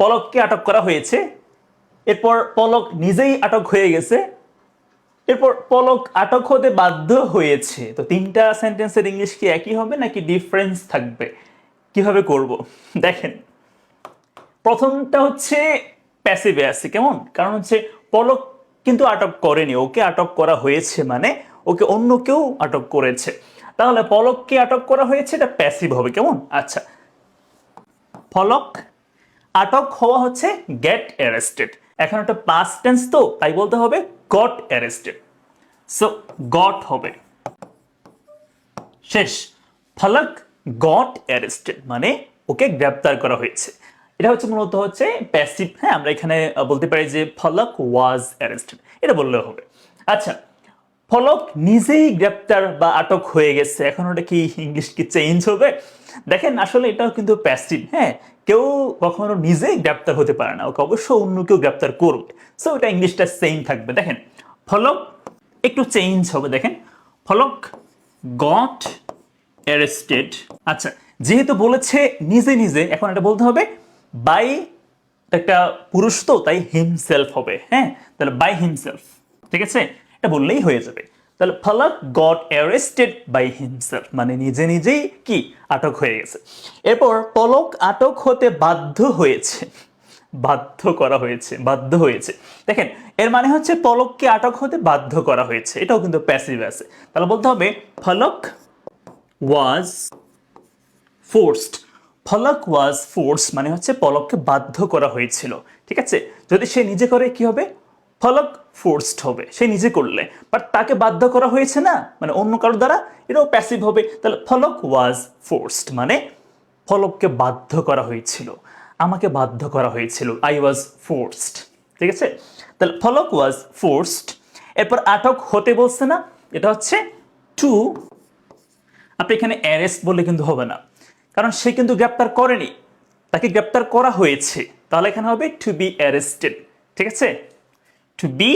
পলককে আটক করা হয়েছে। এরপর পলক নিজেই আটক হয়ে গেছে। এরপর পলক আটক হতে বাধ্য হয়েছে। তো তিনটা সেন্টেন্সের ইংলিশ কি একই হবে নাকি ডিফারেন্স থাকবে? কীভাবে করব? দেখেন, প্রথমটা হচ্ছে প্যাসিভে আছে, কেমন? কারণ হচ্ছে পলক কিন্তু আটক করেনি। ওকে আটক করা হয়েছে মানে ওকে অন্য কেউ আটক করেছে। তাহলে পলককে আটক করা হয়েছে, এটা প্যাসিভ হবে, কেমন? আচ্ছা ফলক আটক হওয়া হচ্ছে গেট অ্যারেস্টেড এখন একটা পাস্ট টেন্স তো, তাই বলতে হবে গট অ্যারেস্টেড সো গট হবে। শেষ। ফলক গট অ্যারেস্টেড মানে ওকে গ্রেপ্তার করা হয়েছে। এটা হচ্ছে মূলত হচ্ছে প্যাসিভ হ্যাঁ আমরা এখানে বলতে পারি যে ফলক ওয়াজ অ্যারেস্টেড এটা বললেও হবে। আচ্ছা ফলক নিজেই গ্রেপ্তার বা আটক হয়ে গেছে। এখন ওটা কি ইংলিশ কি চেঞ্জ হবে? দেখেন, আসলে এটাও কিন্তু প্যাসিভ হ্যাঁ? কেউ কখনো নিজেই গ্রেপ্তার হতে পারে না। ওকে অবশ্য অন্য কেউ গ্রেপ্তার করবে। সো এটা ইংলিশটা সেম থাকবে। দেখেন, ফলক একটু চেঞ্জ হবে। দেখেন, ফলক গট অ্যারেস্টেড আচ্ছা যেহেতু বলেছে নিজে নিজে, এখন এটা বলতে হবে বাই একটা পুরুষ তো, তাই হিমসেলফ হবে হ্যাঁ? তাহলে বাই হিমসেলফ ঠিক আছে? এটা বললেই হয়ে যাবে। তাহলে ফলক গট অ্যারেস্টেড বাই হিমসেলফ মানে নিজে নিজেই কি? আটক হয়ে গেছে। এরপর পলক আটক হতে বাধ্য হয়েছে। বাধ্য করা হয়েছে, বাধ্য হয়েছে। দেখেন, এর মানে হচ্ছে পলককে আটক হতে বাধ্য করা হয়েছে। এটাও কিন্তু প্যাসিভ আছে। তাহলে বলতে হবে, ফলক ওয়াজ ফোর্সড ফলক ওয়াজ ফোর্স মানে হচ্ছে পলককে বাধ্য করা হয়েছিল। ঠিক আছে? যদি সে নিজে করে, কি হবে? ফলক ফোর্সড হবে, সে নিজে করলে। বাট তাকে বাধ্য করা হয়েছে না? মানে অন্য কারোর দ্বারা? এটাও প্যাসিভ হবে। তাহলে ফলক ওয়াজ ফোর্সড মানে ফলককে বাধ্য করা হয়েছিল। আমাকে বাধ্য করা হয়েছিল। আই ওয়াজ ফোর্সড ঠিক আছে? তাহলে ফলক ওয়াজ ফোর্সড এরপর আটক হতে বলছে না? এটা হচ্ছে টু আপনি এখানে অ্যারেস্ট বললে কিন্তু হবে না। কারণ সে কিন্তু গ্রেপ্তার করেনি। তাকে গ্রেপ্তার করা হয়েছে। তাহলে এখানে হবে টু বি অ্যারেস্টেড ঠিক আছে? টু বি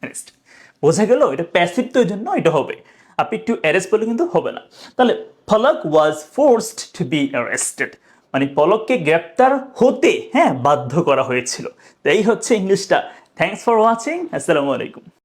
অ্যারেস্ট বোঝা গেল, এটা প্যাসিভ তো এই জন্য এটা হবে। আপনি টু অ্যারেস্ট বলে কিন্তু হবে না। তাহলে Palak was forced to be arrested মানে পলককে গ্রেপ্তার হতে হ্যাঁ বাধ্য করা হয়েছিল। তো এই হচ্ছে ইংলিশটা থ্যাংকস ফর ওয়াচিং আসসালামু আলাইকুম।